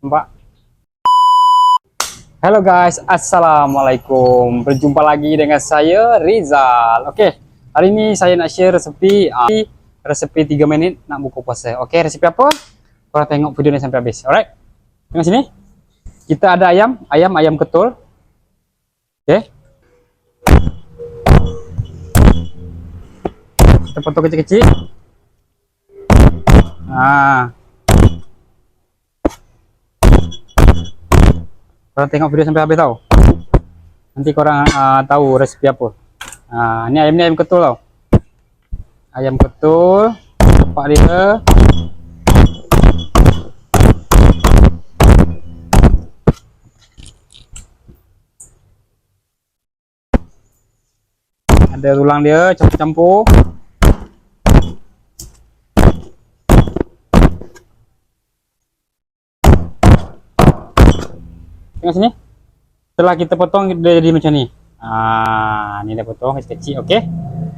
Mbak. Halo guys, Assalamualaikum. Berjumpa lagi dengan saya Rizal. Oke, hari ini saya nak share resepi uh, resepi 3 menit nak buka puasa. Oke, resepi apa? Korang tengok video ni sampai habis. Alright. Tengok sini. Kita ada ayam, ayam ayam ketul. Oke. Kita potong kecil-kecil. Nah, Korang tengok video sampai habis tau. Nanti korang uh, tahu resepi apa. Uh, ni ayam ni ayam ketul tau. Ayam ketul. Lepak dia. Ada tulang dia campur-campur. Tengok sini. Setelah kita potong dia jadi macam ni. Ah, ni dah potong kecil-kecil, okey.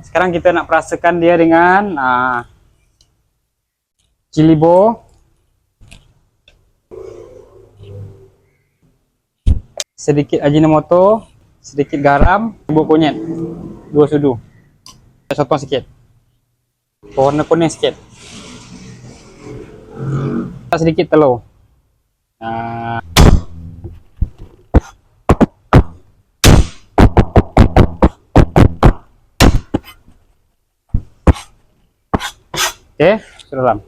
Sekarang kita nak perasakan dia dengan ah cili bo. Sedikit ajinomoto, sedikit garam, bubuk kunyit. Dua sudu. Sotong sikit. Warna kuning sikit. Sedikit telur. Ah Okey, dalam.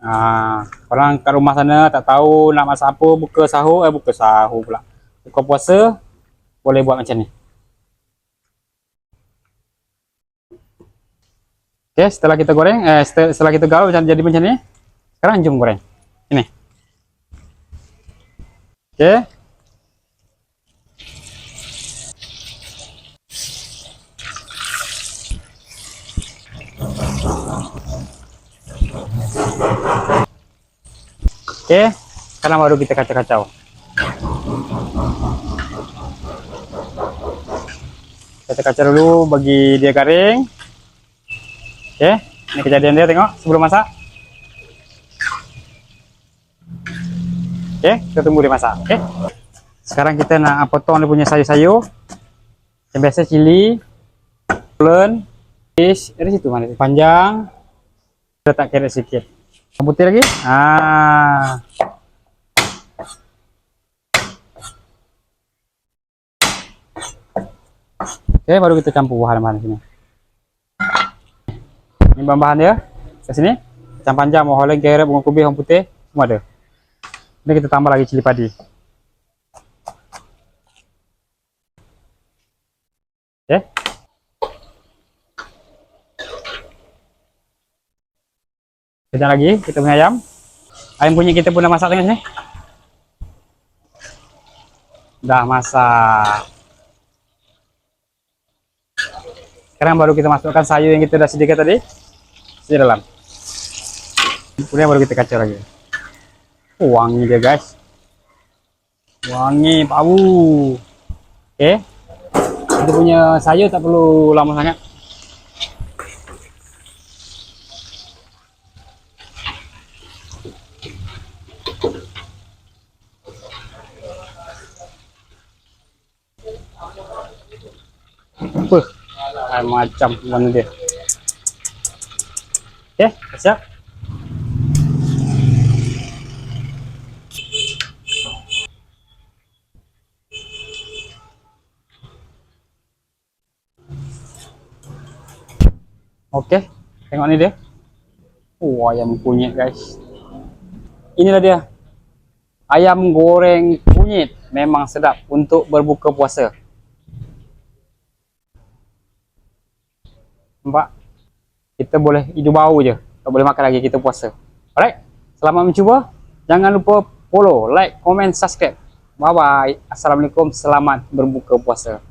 Ah, orang kat rumah sana tak tahu nak masak apa, buka sahur, eh buka sahur pula. Buka puasa boleh buat macam ni. Okey, setelah kita goreng, eh setelah kita gaul macam jadi macam ni, sekarang jom goreng. Ini. Okey. Okey, sekarang baru kita kacau-kacau. Kacau-kacau dulu bagi dia garing. Okey, ini kejadian dia tengok sebelum masak. Okey, kita tunggu dia masak. Okey. Sekarang kita nak potong dia punya sayur-sayur. Yang biasa cili, pulen, fish, dari situ mana? Panjang. Letak carrot sikit. Putih lagi. Ah. Oke, baru kita campur bahan-bahan sini. Ini bahan-bahan dia. Ke sini. Kacang panjang, mau holeng, carrot, bunga kubis, bawang putih, semua ada. Ini kita tambah lagi cili padi. Sekejap lagi kita punya ayam. Ayam punya kita pun dah masak tengah sini. Dah masak. Sekarang baru kita masukkan sayur yang kita dah sediakan tadi. Di dalam. Kemudian baru kita kacau lagi. Wangi dia guys. Wangi bau. Okey. Kita punya sayur tak perlu lama sangat. Apa ah, macam mana dia okey siap okey tengok ni dia oh ayam kunyit guys inilah dia ayam goreng kunyit memang sedap untuk berbuka puasa Nampak? Kita boleh hidup bau je. Tak boleh makan lagi kita puasa. Alright? Selamat mencuba. Jangan lupa follow, like, komen, subscribe. Bye bye. Assalamualaikum. Selamat berbuka puasa.